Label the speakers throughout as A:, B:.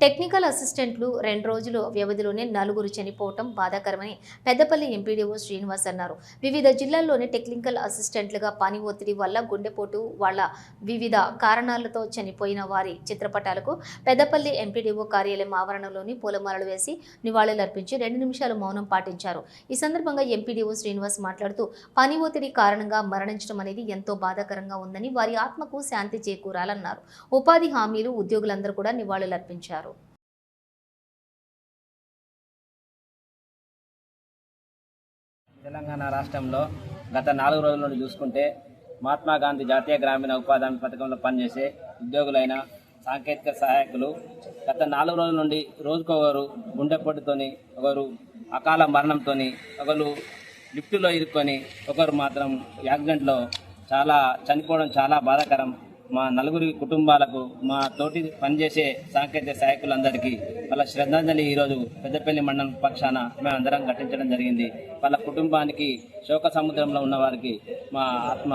A: Technical అసిస్టెంట్లు రెండు రోజులు వ్యవధిలోనే నలుగురు చనిపోవటం బాధాకరమని పెద్దపల్లి ఎంపీడీఓ శ్రీనివాస్ అన్నారు. వివిధ జిల్లాల్లోని టెక్నికల్ అసిస్టెంట్లుగా పని ఒత్తిడి వల్ల గుండెపోటు వాళ్ళ వివిధ కారణాలతో చనిపోయిన వారి చిత్రపటాలకు పెద్దపల్లి ఎంపీడీఓ కార్యాలయం ఆవరణలోని పూలమాలలు వేసి నివాళులర్పించి రెండు నిమిషాలు మౌనం పాటించారు. ఈ సందర్భంగా ఎంపీడీఓ శ్రీనివాస్ మాట్లాడుతూ పని ఒత్తిడి కారణంగా మరణించడం అనేది ఎంతో బాధాకరంగా ఉందని వారి ఆత్మకు శాంతి చేకూరాలన్నారు. ఉపాధి హామీలు ఉద్యోగులందరూ కూడా నివాళులర్పించారు.
B: తెలంగాణ రాష్ట్రంలో గత నాలుగు రోజుల నుండి చూసుకుంటే మహాత్మా గాంధీ జాతీయ గ్రామీణ ఉపాధి హామీ పథకంలో పనిచేసే ఉద్యోగులైన సాంకేతిక సహాయకులు గత నాలుగు రోజుల నుండి రోజుకొకరు గుండెపోటుతోని ఒకరు అకాల మరణంతో ఒకరు లిఫ్టులో ఇరుక్కొని ఒకరు మాత్రం యాక్సిడెంట్లో చాలా చనిపోవడం చాలా బాధాకరం. మా నలుగురి కుటుంబాలకు మా తోటి పనిచేసే సాంకేతిక సహాయకులందరికీ వాళ్ళ శ్రద్ధాంజలి ఈరోజు పెద్దపల్లి మండలం పక్షాన మేము అందరం ఘటించడం జరిగింది. వాళ్ళ కుటుంబానికి శోక సముద్రంలో ఉన్న వారికి మా ఆత్మ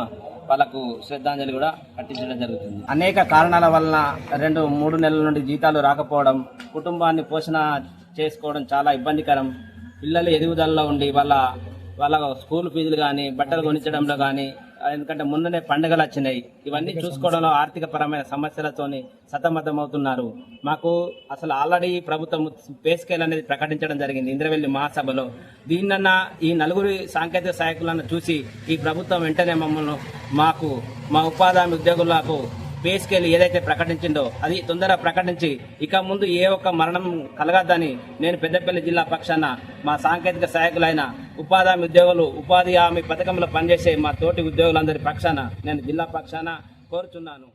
B: వాళ్ళకు శ్రద్ధాంజలి కూడా కట్టించడం జరుగుతుంది. అనేక కారణాల వలన రెండు మూడు నెలల నుండి జీతాలు రాకపోవడం కుటుంబాన్ని పోషణ చేసుకోవడం చాలా ఇబ్బందికరం. పిల్లలు ఎదుగుదలలో ఉండి వాళ్ళ వాళ్ళ స్కూల్ ఫీజులు కానీ బట్టలు కొనిచ్చడంలో కానీ ఎందుకంటే ముందునే పండుగలు వచ్చినాయి. ఇవన్నీ చూసుకోవడంలో ఆర్థిక పరమైన సమస్యలతోని సతమతమవుతున్నారు. మాకు అసలు ఆల్రెడీ ప్రభుత్వం పే స్కేల్ అనేది ప్రకటించడం జరిగింది ఇంద్రవెల్లి మహాసభలో. దీన్నన్నా ఈ నలుగురి సాంకేతిక సహాయకులను చూసి ఈ ప్రభుత్వం వెంటనే మమ్మల్ని మాకు మా ఉపాధి ఉద్యోగులకు పే ఏదైతే ప్రకటించిందో అది తొందరగా ప్రకటించి ఇక ముందు ఏ ఒక్క మరణం కలగద్దని నేను పెద్దపల్లి జిల్లా పక్షాన మా సాంకేతిక సహాయకులైన ఉపాధి హామీ ఉద్యోగులు ఉపాధి హామీ పథకంలో పనిచేసే మా తోటి ఉద్యోగులందరి పక్షాన నేను జిల్లా పక్షాన కోరుచున్నాను.